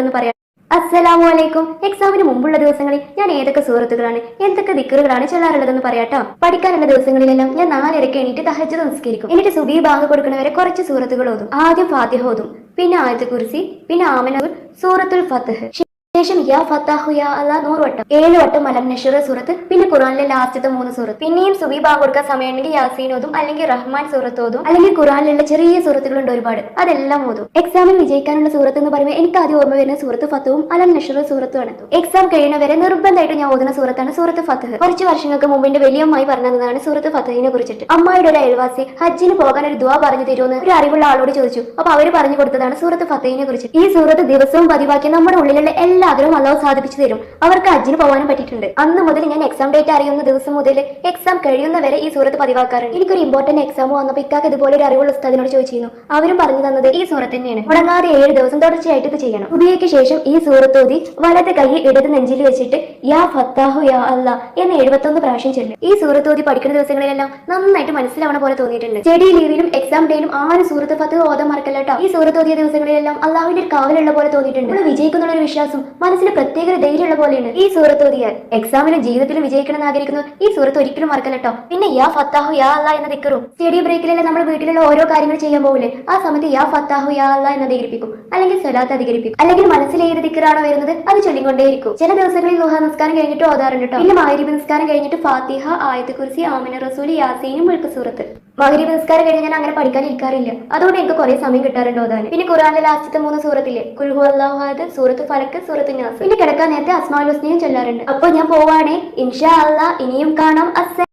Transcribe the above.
ചൊല്ലാറുള്ളതെന്ന് പറയാം. അസ്സലാമു അലൈക്കും. എക്സാമിന് മുമ്പുള്ള ദിവസങ്ങളിൽ ഞാൻ ഏതൊക്കെ സുഹൃത്തുക്കളാണ് എന്തൊക്കെ ദിക്കറുകളാണ് ചെല്ലാറുള്ളതെന്ന് പറയാട്ടോ. പഠിക്കാനുള്ള ദിവസങ്ങളിലെല്ലാം ഞാൻ നാലരക്ക് എണീറ്റ് തഹജ് നിസ്കരിക്കും. എന്നിട്ട് സുബി ബാങ്ക് കൊടുക്കുന്നവരെ കുറച്ച് സൂറത്തുകൾ ഓതും. ആദ്യം ഫാത്തിഹ ഓതും. പിന്നെ ആദ്യത്തെ കുറിസി പിന്നെ ആമനൂർ സൂറത്തുൽ ഫത്തഹ് ശേഷം യാ ഫത്താഹു യാ അല്ല നൂറ് വട്ടം. ഏഴ് വട്ടം മലം നഷീർ സൂറത്ത് പിന്നെ ഖുറാനിലെ ലാസ്റ്റത്തെ മൂന്ന് സൂറത്ത്. പിന്നെയും സുബി ബാങ്ക് സമയമുണ്ടെങ്കിൽ യാസീൻ ഓതും അല്ലെങ്കിൽ റഹ്മാൻ സൂറത്ത് ഓതും അല്ലെങ്കിൽ ഖുറാനിലുള്ള ചെറിയ സൂറത്തുകളുണ്ട് ഒരുപാട്. അതെല്ലാം ഓതും. എക്സാമിൽ വിജയിക്കാനുള്ള സൂറത്ത് എന്ന് പറയുമ്പോൾ എനിക്ക് ആദ്യം ഓർമ്മ വരുന്ന സൂറത്ത് ഫത്തവും അലം നഷീർ സൂറത്തുമാണ്. എക്സാം കഴിയുന്നവരെ നിർബന്ധമായിട്ട് ഞാൻ ഓതുന്ന സൂറത്താണ് സൂറത്ത് ഫത്തഹ്. കുറച്ച് വർഷങ്ങൾക്ക് മുമ്പ് എന്റെ വലിയമ്മായി പറഞ്ഞതാണ് സൂറത്ത് ഫത്തഹിനെ കുറിച്ചിട്ട്. അമ്മായിയുടെ ഒരു അയൽവാസി ഹജ്ജിന് പോകാൻ ഒരു ദുവാ പറഞ്ഞു തരുമെന്ന് ഒരു അറിവുള്ള ആളോട് ചോദിച്ചു. അപ്പൊ അവർ പറഞ്ഞു കൊടുത്തതാണ് സൂറത്ത് ഫത്തഹിനെ കുറിച്ച്. ഈ സൂറത്ത് ദിവസവും പതിവാക്കി നമ്മുടെ ഉള്ളിലുള്ള എല്ലാ ആഗ്രഹവും അള്ളാഹു സാധിപ്പിച്ചു തരും. അവർക്ക് അജിന് പോകാനും പറ്റിയിട്ടുണ്ട്. അന്ന് മുതൽ ഞാൻ എക്സാം ഡേറ്റ് അറിയുന്ന ദിവസം മുതൽ എക്സാം കഴിയുന്ന വരെ ഈ സൂറത്ത് പതിവാക്കാറുണ്ട്. എനിക്കൊരു ഇമ്പോർട്ടന്റ് എക്സാം വന്നപ്പോൾ ഇക്കാക്ക് ഇതുപോലെ ഒരു അറിവുള്ള ഉസ്താദിനോട് ചോദിച്ചിരുന്നു. അവരും പറഞ്ഞു തന്നത് ഈ സൂറത്ത് തന്നെയാണ്. മുടങ്ങാതെ ഏഴ് ദിവസം തുടർച്ചയായിട്ട് ഇത് ചെയ്യണം. ഉബിയയ്ക്ക് ശേഷം ഈ സൂറത്ത് ഓതി വലത് കൈ ഇടത് നെഞ്ചിൽ വെച്ചിട്ട് യാ ഫത്താഹു യാ അല്ലാ എന്ന് എഴുപത്തൊന്ന് പ്രാവശ്യം ചൊല്ലും. ഈ സൂറത്ത് ഓതി പഠിക്കുന്ന ദിവസങ്ങളിലെല്ലാം നന്നായിട്ട് മനസ്സിലാവണ പോലെ തോന്നിയിട്ടുണ്ട്. ചെടി ലീവിലും എക്സാം ഡേയിലും ആരും സൂറത്ത് ഫത്ത് ഓതം മറക്കല്ല കേട്ടോ ഈ സൂറത്ത് ഓതിയ ദിവസങ്ങളിലെല്ലാം അള്ളാഹുവിന്റെ ഒരു കാവലുള്ള പോലെ തോന്നിയിട്ടുണ്ട്. വിജയിക്കുന്നുള്ള ഒരു വിശ്വാസം മനസ്സിന് പ്രത്യേക ഒരു ധൈര്യമുള്ള പോലെയാണ്. ഈ സൂറത്ത് ഓതിയാൽ എക്സാമിനും ജീവിതത്തിലും വിജയിക്കണം ആഗ്രഹിക്കുന്നു. ഈ സൂറത്ത് ഒരിക്കലും മറക്കല്ല കേട്ടോ പിന്നെ യാ ഫത്താഹു യാ അല്ല എന്ന ദിക്കറും സ്റ്റഡി ബ്രേക്കിലല്ലേ നമ്മൾ വീട്ടിലുള്ള ഓരോ കാര്യങ്ങൾ ചെയ്യാൻ പോകില്ലേ ആ സമയത്ത് യാ ഫത്താഹു യാ അല്ല എന്ന് അധികരിപ്പിക്കും അല്ലെങ്കിൽ സ്വലാത്ത് അധികരിപ്പിക്കും. അല്ലെങ്കിൽ മനസ്സിൽ ഏത് ദിക്കറാണോ വരുന്നത് അത് ചൊല്ലിക്കൊണ്ടേയിരിക്കും. ചില ദിവസങ്ങളിൽ ലുഹ നിസ്കാരം കഴിഞ്ഞിട്ട് ഓതാറുണ്ട് കേട്ടോ പിന്നെ മാഹിരിബ് നിസ്കാരം കഴിഞ്ഞിട്ട് ഫാത്തിഹ ആയത്ത് കുർസി ആമിന റസൂൽ യാസീനും മുഴുക്ക് സൂറത്ത്. മഹരീബ് നിസ്കാരം കഴിഞ്ഞ് ഞാൻ അങ്ങനെ പഠിക്കാൻ ഇരിക്കാറില്ല. അതുകൊണ്ട് എനിക്ക് കുറെ സമയം കിട്ടാറുണ്ട് ഓതാൻ. പിന്നെ ഖുറാനിലെ ലാസ്റ്റത്തെ മൂന്ന് സൂറത്തില്ലേ? കുൽഹു അള്ളാഹാദ് സൂറത്ത് ഫലക്ക് സൂറത്ത് നാസ്. പിന്നെ കിടക്കാൻ നേരത്തെ അസ്മാൽ ഹുസ്നയും ചൊല്ലാറുണ്ട്. അപ്പൊ ഞാൻ പോവാണേ. ഇൻഷാ അള്ളാ ഇനിയും കാണാം. അസ്സ